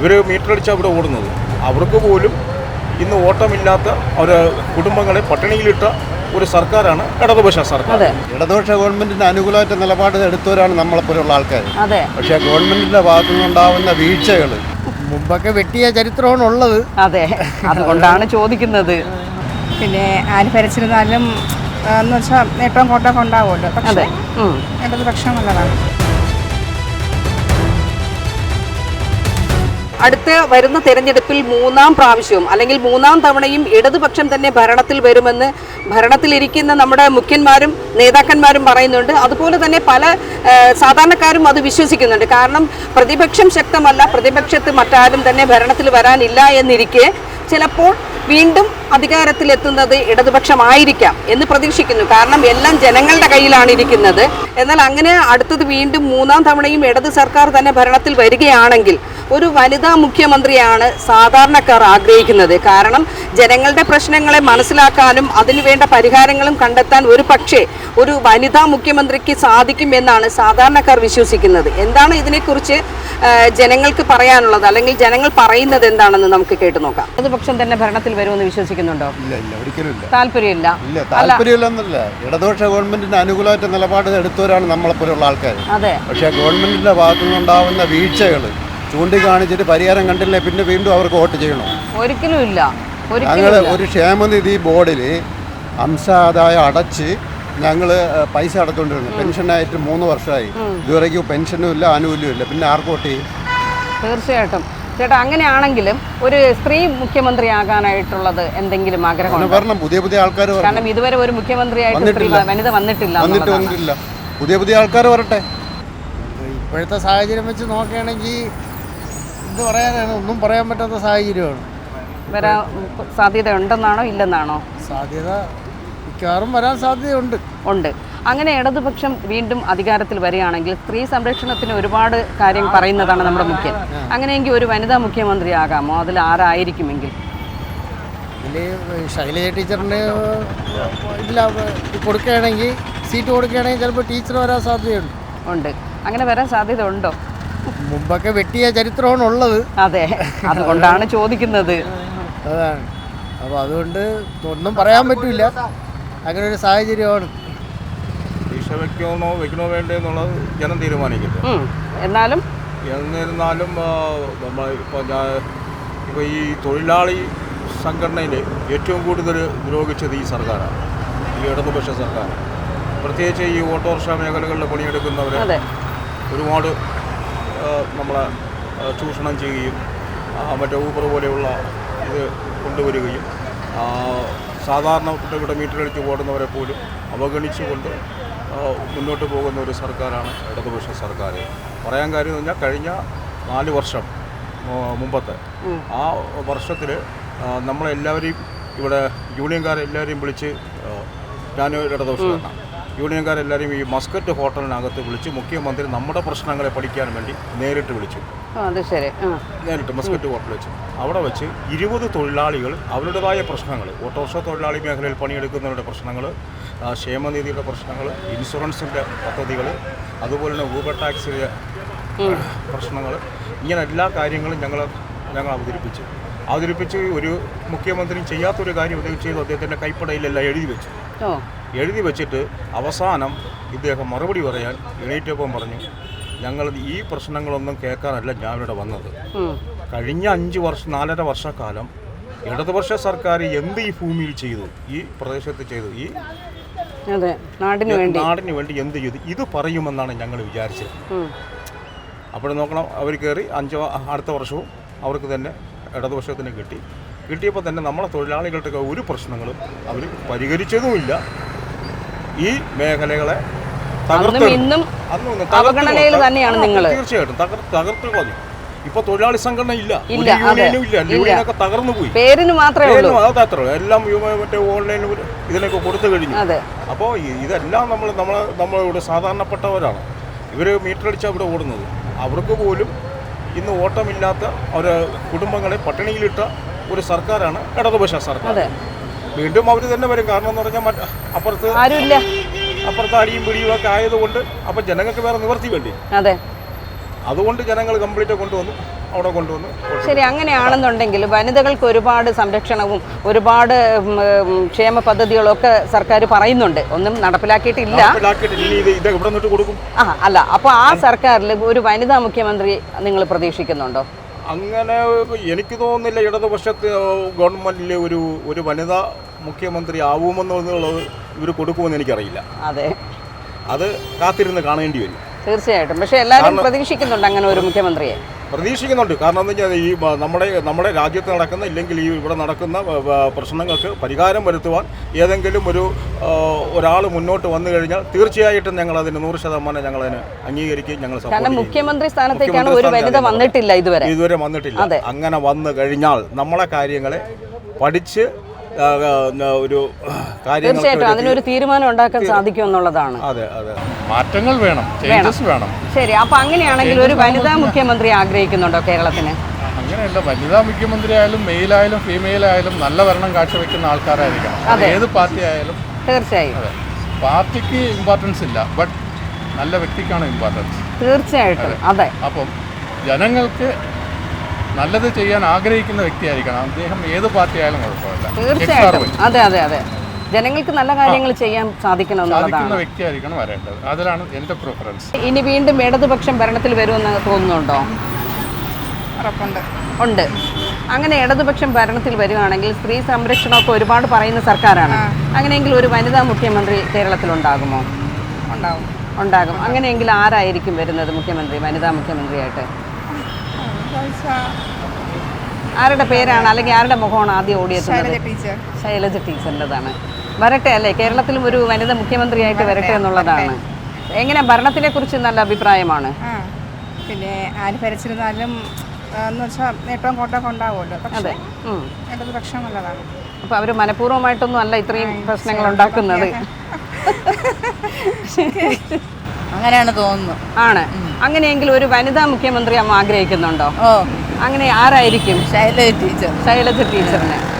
ഇവർ മീറ്റർ അടിച്ചാൽ ഇവിടെ ഓടുന്നത്. അവർക്ക് പോലും ഇന്ന് ഓട്ടമില്ലാത്ത ഒരു കുടുംബങ്ങളെ പട്ടിണിയിലിട്ട ഒരു സർക്കാരാണ് ഇടതുപക്ഷ സർക്കാർ. അതെ. ഇടതുപക്ഷ ഗവൺമെന്റിന്റെ അനുകൂലമായിട്ട് നിലപാട് എടുത്തവരാണ് നമ്മളെപ്പോലുള്ള ആൾക്കാർ അതെ. പക്ഷേ ഗവൺമെന്റിന്റെ ഭാഗത്തു നിന്നുണ്ടാവുന്ന വീഴ്ചകൾ മുമ്പൊക്കെ വെട്ടിയ ചരിത്രമാണ് ഉള്ളത്. അതെ. അതുകൊണ്ടാണ് ചോദിക്കുന്നത്. പിന്നെ ആര് ഭരിച്ചിരുന്നാലും എന്ന് വെച്ചാൽ നേട്ടവും കോട്ടമൊക്കെ ഉണ്ടാവുമല്ലോ പക്ഷേ ഇടതുപക്ഷം നല്ലതാണ്. അടുത്ത വരുന്ന തെരഞ്ഞെടുപ്പിൽ മൂന്നാം പ്രാവശ്യവും അല്ലെങ്കിൽ മൂന്നാം തവണയും ഇടതുപക്ഷം തന്നെ ഭരണത്തിൽ വരുമെന്ന് ഭരണത്തിലിരിക്കുന്ന നമ്മുടെ മുഖ്യന്മാരും നേതാക്കന്മാരും പറയുന്നുണ്ട്. അതുപോലെ തന്നെ പല സാധാരണക്കാരും അത് വിശ്വസിക്കുന്നുണ്ട്. കാരണം പ്രതിപക്ഷം ശക്തമല്ല പ്രതിപക്ഷത്ത് മറ്റാരും തന്നെ ഭരണത്തിൽ വരാനില്ല എന്നിരിക്കെ ചിലപ്പോൾ വീണ്ടും അധികാരത്തിലെത്തുന്നത് ഇടതുപക്ഷമായിരിക്കാം എന്ന് പ്രതീക്ഷിക്കുന്നു. കാരണം എല്ലാം ജനങ്ങളുടെ കയ്യിലാണ് ഇരിക്കുന്നത്. എന്നാൽ അങ്ങനെ അടുത്തത് വീണ്ടും മൂന്നാം തവണയും ഇടത് സർക്കാർ തന്നെ ഭരണത്തിൽ വരികയാണെങ്കിൽ ഒരു വനിതാ മുഖ്യമന്ത്രിയാണ് സാധാരണക്കാർ ആഗ്രഹിക്കുന്നത്. കാരണം ജനങ്ങളുടെ പ്രശ്നങ്ങളെ മനസ്സിലാക്കാനും അതിനുവേണ്ട പരിഹാരങ്ങളും കണ്ടെത്താൻ ഒരു പക്ഷേ ഒരു വനിതാ മുഖ്യമന്ത്രിക്ക് സാധിക്കും എന്നാണ് സാധാരണക്കാർ വിശ്വസിക്കുന്നത്. എന്താണ് ഇതിനെക്കുറിച്ച് ജനങ്ങൾക്ക് പറയാനുള്ളത്? അല്ലെങ്കിൽ ജനങ്ങൾ പറയുന്നത് എന്താണെന്ന് നമുക്ക് കേട്ടു നോക്കാം. പ്രതിപക്ഷം തന്നെ ഭരണത്തിൽ വരുമെന്ന് വിശ്വസിക്കുന്നുണ്ടോ? താല്പര്യമില്ല. ഇല്ല താല്പര്യമില്ലെന്നല്ല. ഇടതുപക്ഷ ഗവൺമെന്റിന് അനുകൂലമായിട്ട് നിലപാട് എടുത്തവരാണ് നമ്മളെപ്പോലുള്ള ആൾക്കാർ അതെ. പക്ഷേ ഗവൺമെന്റിന്റെ ഭാഗത്തു നിന്നുണ്ടാവുന്ന വീഴ്ചകൾ ചൂണ്ടിക്കാണിച്ചിട്ട് പരിഹാരം കണ്ടില്ലേ? പിന്നെ വീണ്ടും അവർക്ക് വോട്ട് ചെയ്യണോ. ഒരിക്കലും ഇല്ല. ഞങ്ങൾ ഒരു ക്ഷേമനിധി ബോർഡിൽ അംശാദായം അടച്ച് ഞങ്ങൾ പൈസ അടച്ചുകൊണ്ടിരുന്നു പെൻഷനായിട്ട് മൂന്ന് വർഷമായി. ഇതുവരേക്കും പെൻഷനും ഇല്ല ആനുകൂല്യവും ഇല്ല. പിന്നെ ആർക്ക് വോട്ട് ചെയ്യും? തീർച്ചയായിട്ടും. ചേട്ടാ അങ്ങനെയാണെങ്കിലും ഒരു സ്ത്രീ മുഖ്യമന്ത്രി ആകാനായിട്ടുള്ളത് എന്തെങ്കിലും ആഗ്രഹം വരണം. പുതിയ പുതിയ ആൾക്കാർ കാരണം ഇതുവരെ ഒരു മുഖ്യമന്ത്രിയായിട്ട്. വനിത വന്നിട്ടില്ല വന്നിട്ട്. വന്നിട്ടില്ല. പുതിയ പുതിയ ആൾക്കാർ വരട്ടെ. ഇപ്പോഴത്തെ സാഹചര്യം വെച്ച് നോക്കുകയാണെങ്കിൽ എന്ത് പറയാനാണ്? ഒന്നും പറയാൻ പറ്റാത്ത സാഹചര്യമാണ്. വരാൻ സാധ്യത ഉണ്ടെന്നാണോ ഇല്ലെന്നാണോ? സാധ്യത മിക്കവാറും വരാൻ സാധ്യതയുണ്ട്. ഉണ്ട്. അങ്ങനെ ഇടതുപക്ഷം വീണ്ടും അധികാരത്തിൽ വരികയാണെങ്കിൽ സ്ത്രീ സംരക്ഷണത്തിന് ഒരുപാട് കാര്യം പറയുന്നതാണ് നമ്മുടെ മുഖ്യൻ അങ്ങനെയെങ്കിൽ ഒരു വനിതാ മുഖ്യമന്ത്രി ആകാമോ? അതിൽ ആരായിരിക്കുമെങ്കിൽ? ശൈലജ ടീച്ചറിന് ഇതിൽ കൊടുക്കുകയാണെങ്കിൽ സീറ്റ് കൊടുക്കുകയാണെങ്കിൽ ചിലപ്പോൾ ടീച്ചർ വരാൻ സാധ്യതയുണ്ട്. ഉണ്ട്. അങ്ങനെ വരാൻ സാധ്യത ഉണ്ടോ മുമ്പൊക്കെ വെട്ടിയ ചരിത്രമാണ് ഉള്ളത്. അതെ അതുകൊണ്ടാണ് ചോദിക്കുന്നത്. അതാണ്. അപ്പോൾ അതുകൊണ്ട് ഒന്നും പറയാൻ പറ്റില്ല അങ്ങനെ ഒരു സാഹചര്യമാണ്. ദീക്ഷ വെക്കണോ വയ്ക്കണോ വേണ്ടേ എന്നുള്ളത് ജനം തീരുമാനിക്കട്ടെ. എന്നാലും? എന്നിരുന്നാലും നമ്മൾ ഇപ്പോൾ ഞാൻ ഇപ്പോൾ ഈ തൊഴിലാളി സംഘടനയിൽ ഏറ്റവും കൂടുതൽ ദ്രോഹിച്ചത് ഈ സർക്കാരാണ്. ഈ ഇടതുപക്ഷ സർക്കാർ. പ്രത്യേകിച്ച് ഈ ഓട്ടോറിക്ഷ മേഖലകളിൽ പണിയെടുക്കുന്നവരെ അതെ. ഒരുപാട് നമ്മളെ ചൂഷണം ചെയ്യുകയും മറ്റേ ഊബർ പോലെയുള്ള ഇത് കൊണ്ടുവരികയും ആ, സാധാരണ കുട്ടികളുടെ മീറ്റർ അടിച്ച് ഓടുന്നവരെ പോലും അവഗണിച്ചുകൊണ്ട് മുന്നോട്ട് പോകുന്ന ഒരു സർക്കാരാണ് ഇടതുപക്ഷ സർക്കാർ. പറയാൻ കാര്യം എന്ന് പറഞ്ഞാൽ കഴിഞ്ഞ നാല് വർഷം മുമ്പത്തെ ആ വർഷത്തിൽ നമ്മളെല്ലാവരെയും ഇവിടെ യൂണിയൻകാരെല്ലാവരെയും വിളിച്ച് ഞാൻ ഇടതുപക്ഷമാണ് യൂണിയൻകാരെല്ലാവരെയും ഈ മസ്കറ്റ് ഹോട്ടലിനകത്ത് വിളിച്ച് മുഖ്യമന്ത്രി നമ്മുടെ പ്രശ്നങ്ങളെ പഠിക്കാൻ വേണ്ടി നേരിട്ട് വിളിച്ചു. നേരിട്ട് മസ്കറ്റ് ഹോട്ടൽ വെച്ച്. അവിടെ വെച്ച് ഇരുപത് തൊഴിലാളികൾ അവരുടേതായ പ്രശ്നങ്ങൾ ഓട്ടോറിക്ഷ തൊഴിലാളി മേഖലയിൽ പണിയെടുക്കുന്നവരുടെ പ്രശ്നങ്ങൾ ക്ഷേമനിധിയുടെ പ്രശ്നങ്ങൾ ഇൻഷുറൻസിന്റെ പദ്ധതികൾ അതുപോലെ തന്നെ ഊബർ ടാക്സിയുടെ പ്രശ്നങ്ങൾ ഇങ്ങനെ എല്ലാ കാര്യങ്ങളും ഞങ്ങൾ ഞങ്ങൾ അവതരിപ്പിച്ചു. അവതരിപ്പിച്ച് ഒരു മുഖ്യമന്ത്രി ചെയ്യാത്തൊരു കാര്യം അദ്ദേഹം ചെയ്തു അദ്ദേഹത്തിന്റെ കൈപ്പടയിലെല്ലാം എഴുതി വെച്ചു. എഴുതി വെച്ചിട്ട് അവസാനം ഇദ്ദേഹം മറുപടി പറയാൻ എണീറ്റപ്പം പറഞ്ഞു ഞങ്ങൾ ഈ പ്രശ്നങ്ങളൊന്നും കേൾക്കാനല്ല ഞാൻ ഇവിടെ വന്നത്. കഴിഞ്ഞ അഞ്ച് വർഷം നാലര വർഷക്കാലം ഇടതുപക്ഷ സർക്കാർ എന്ത് ഈ ഭൂമിയിൽ ചെയ്തു? ഈ പ്രദേശത്ത് ചെയ്തു? ഈ നാടിന് വേണ്ടി. നാടിന് വേണ്ടി എന്ത് ചെയ്തു? ഇത് പറയുമെന്നാണ് ഞങ്ങൾ വിചാരിച്ചത്. അപ്പോഴും അപ്പോൾ നോക്കണം അവർ കയറി അഞ്ചോ അടുത്ത വർഷവും അവർക്ക് തന്നെ ഇടതുപക്ഷത്തിന് കിട്ടി. കിട്ടിയപ്പോൾ തന്നെ നമ്മളെ തൊഴിലാളികളുടെ ഒരു പ്രശ്നങ്ങളും അവർ പരിഹരിച്ചതുമില്ല. ഈ മേഖലകളെ. ഇന്നും അവഗണനയിൽ തന്നെയാണ് നിങ്ങൾ. തീർച്ചയായിട്ടും. തകർ തകർത്ത് കളഞ്ഞു. ഇപ്പൊ തൊഴിലാളി സംഘടന ഇല്ല. ഇല്ല. യൂണിയനൊക്കെ തകർന്നു പോയി. പേരിന് മാത്രമേ ഉള്ളൂ. എല്ലാം മറ്റേ ഓൺലൈൻ ഇതിനൊക്കെ കൊടുത്തു കഴിഞ്ഞു. അപ്പോൾ ഇതെല്ലാം നമ്മൾ നമ്മൾ നമ്മളിവിടെ സാധാരണപ്പെട്ടവരാണ്. ഇവർ മീറ്റർ അടിച്ചാ ഇവിടെ ഓടുന്നത്. അവർക്ക് പോലും ഇന്ന് ഓട്ടമില്ലാത്ത ഒരു കുടുംബങ്ങളെ പട്ടിണിയിലിട്ട ഒരു സർക്കാരാണ് ഇടതുപക്ഷ സർക്കാർ. വീണ്ടും അവർ തന്നെ വരും. കാരണം എന്ന് പറഞ്ഞാൽ മറ്റ് അപ്പുറത്ത് ആരുമില്ല. അപ്പുറത്ത് അടിയും പിടിയും ഒക്കെ ആയതുകൊണ്ട് അപ്പം ജനങ്ങൾക്ക് വേറെ നിവർത്തി വേണ്ടി. അതെ. അതുകൊണ്ട് ജനങ്ങൾ കംപ്ലീറ്റ് കൊണ്ടുവന്നു. അവിടെ കൊണ്ടുവന്നു. ശരി അങ്ങനെയാണെന്നുണ്ടെങ്കിൽ വനിതകൾക്ക് ഒരുപാട് സംരക്ഷണവും ഒരുപാട് ക്ഷേമ പദ്ധതികളും ഒക്കെ സർക്കാർ പറയുന്നുണ്ട്. ഒന്നും നടപ്പിലാക്കിയിട്ടില്ല. ആ അല്ല അപ്പോൾ ആ സർക്കാരിൽ ഒരു വനിതാ മുഖ്യമന്ത്രി നിങ്ങൾ പ്രതീക്ഷിക്കുന്നുണ്ടോ? അങ്ങനെ എനിക്ക് തോന്നുന്നില്ല ഇടതുപക്ഷത്ത് ഗവൺമെന്റിലെ ഒരു ഒരു വനിതാ മുഖ്യമന്ത്രി ആവുമെന്നുള്ളത് ഇവർ കൊടുക്കുമെന്ന് എനിക്കറിയില്ല. അതെ. അത് കാത്തിരുന്ന് കാണേണ്ടി വരും. തീർച്ചയായിട്ടും. പക്ഷെ എല്ലാവരും പ്രതീക്ഷിക്കുന്നുണ്ട് അങ്ങനെ ഒരു മുഖ്യമന്ത്രിയെ. പ്രതീക്ഷിക്കുന്നുണ്ട്. കാരണം എന്താ വെച്ചാൽ ഈ നമ്മുടെ നമ്മുടെ രാജ്യത്ത് നടക്കുന്ന ഇല്ലെങ്കിൽ ഈ ഇവിടെ നടക്കുന്ന പ്രശ്നങ്ങൾക്ക് പരിഹാരം വരുത്തുവാൻ ഏതെങ്കിലും ഒരു ഒരാൾ മുന്നോട്ട് വന്നു കഴിഞ്ഞാൽ തീർച്ചയായിട്ടും ഞങ്ങൾ അതിന് നൂറ് ശതമാനം ഞങ്ങൾ അതിന് അംഗീകരിക്കുകയും ഞങ്ങൾ കാരണം മുഖ്യമന്ത്രി സ്ഥാനത്തേക്കാണ് ഒരു വനിത വന്നിട്ടില്ല ഇതുവരെ. ഇതുവരെ വന്നിട്ടില്ല. അങ്ങനെ വന്നു കഴിഞ്ഞാൽ നമ്മളെ കാര്യങ്ങളെ പഠിച്ച് ഒരു തീർച്ചയായിട്ടും ഒരു- അതിനൊരു തീരുമാനം ഉണ്ടാക്കാൻ സാധിക്കും എന്നുള്ളതാണ്. അതെ അതെ. മാറ്റങ്ങൾ വേണം ചേഞ്ചസ് വേണം. ശരി അപ്പൊ അങ്ങനെയാണെങ്കിൽ ഒരു വനിതാ മുഖ്യമന്ത്രി ആഗ്രഹിക്കുന്നുണ്ടോ കേരളത്തിന്? അങ്ങനെയല്ല വനിതാ മുഖ്യമന്ത്രി ആയാലും മെയിലായാലും ഫീമെയിൽ ആയാലും നല്ല ഭരണം കാഴ്ചവെക്കുന്ന ആൾക്കാരായിരിക്കണം. ഏത് പാർട്ടി ആയാലും തീർച്ചയായും. അതെ. പാർട്ടിക്ക് ഇമ്പോർട്ടൻസ് ഇല്ല ബട്ട് നല്ല വ്യക്തിക്കാണ് ഇമ്പോർട്ടൻസ് തീർച്ചയായിട്ടും. അതെ. അപ്പം ജനങ്ങൾക്ക് നല്ലത് ചെയ്യാൻ ആഗ്രഹിക്കുന്ന വ്യക്തിയായിരിക്കണം. അദ്ദേഹം ഏത് പാർട്ടി ആയാലും കുഴപ്പമില്ല. തീർച്ചയായിട്ടും. അതെ അതെ അതെ. ജനങ്ങൾക്ക് നല്ല കാര്യങ്ങൾ ചെയ്യാൻ സാധിക്കണം സാധിക്കുന്ന വ്യക്തിയായിരിക്കണം വരേണ്ടത്. അതിലാണ് എന്റെ പ്രിഫറൻസ് ഇനി വീണ്ടും ഇടതുപക്ഷം ഭരണത്തിൽ വരുമെന്ന് തോന്നുന്നുണ്ടോ? ഉണ്ട്. അങ്ങനെ ഇടതുപക്ഷം ഭരണത്തിൽ വരികയാണെങ്കിൽ സ്ത്രീ സംരക്ഷണമൊക്കെ ഒരുപാട് പറയുന്ന സർക്കാരാണ്. അങ്ങനെയെങ്കിൽ ഒരു വനിതാ മുഖ്യമന്ത്രി കേരളത്തിൽ ഉണ്ടാകുമോ? ഉണ്ടാകും. അങ്ങനെയെങ്കിൽ ആരായിരിക്കും വരുന്നത് മുഖ്യമന്ത്രി വനിതാ മുഖ്യമന്ത്രിയായിട്ട്? ആരുടെ പേരാണ്? അല്ലെങ്കിൽ ആരുടെ മുഖമാണ് ആദ്യം ഓടിയെത്തുന്നത്? ശൈലജ ടീച്ചറിന്റെതാണ്. വരട്ടെ അല്ലേ? കേരളത്തിലും ഒരു വനിത മുഖ്യമന്ത്രിയായിട്ട് വരട്ടെ എന്നുള്ളതാണ്. എങ്ങനെ ഭരണത്തിനെ കുറിച്ച് നല്ല അഭിപ്രായമാണ്? പിന്നെ ആര് ഭരിച്ചിരുന്നാലും എന്ന് വെച്ചാൽ നേട്ടവും കോട്ടമൊക്കെ ഉണ്ടാവുമല്ലോ. അതെ. ഇടതുപക്ഷം നല്ലതാണ്. അപ്പൊ അവർ മനഃപൂർവമായിട്ടൊന്നും അല്ല ഇത്രയും പ്രശ്നങ്ങൾ ഉണ്ടാക്കുന്നത്. അങ്ങനെയാണ് തോന്നുന്നു. ആണ്. അങ്ങനെയെങ്കിൽ ഒരു വനിതാ മുഖ്യമന്ത്രി അമ്മ ആഗ്രഹിക്കുന്നുണ്ടോ? ഓ. അങ്ങനെ ആരായിരിക്കും? ശൈലജ ടീച്ചർ. ശൈലജ ടീച്ചറിനെ.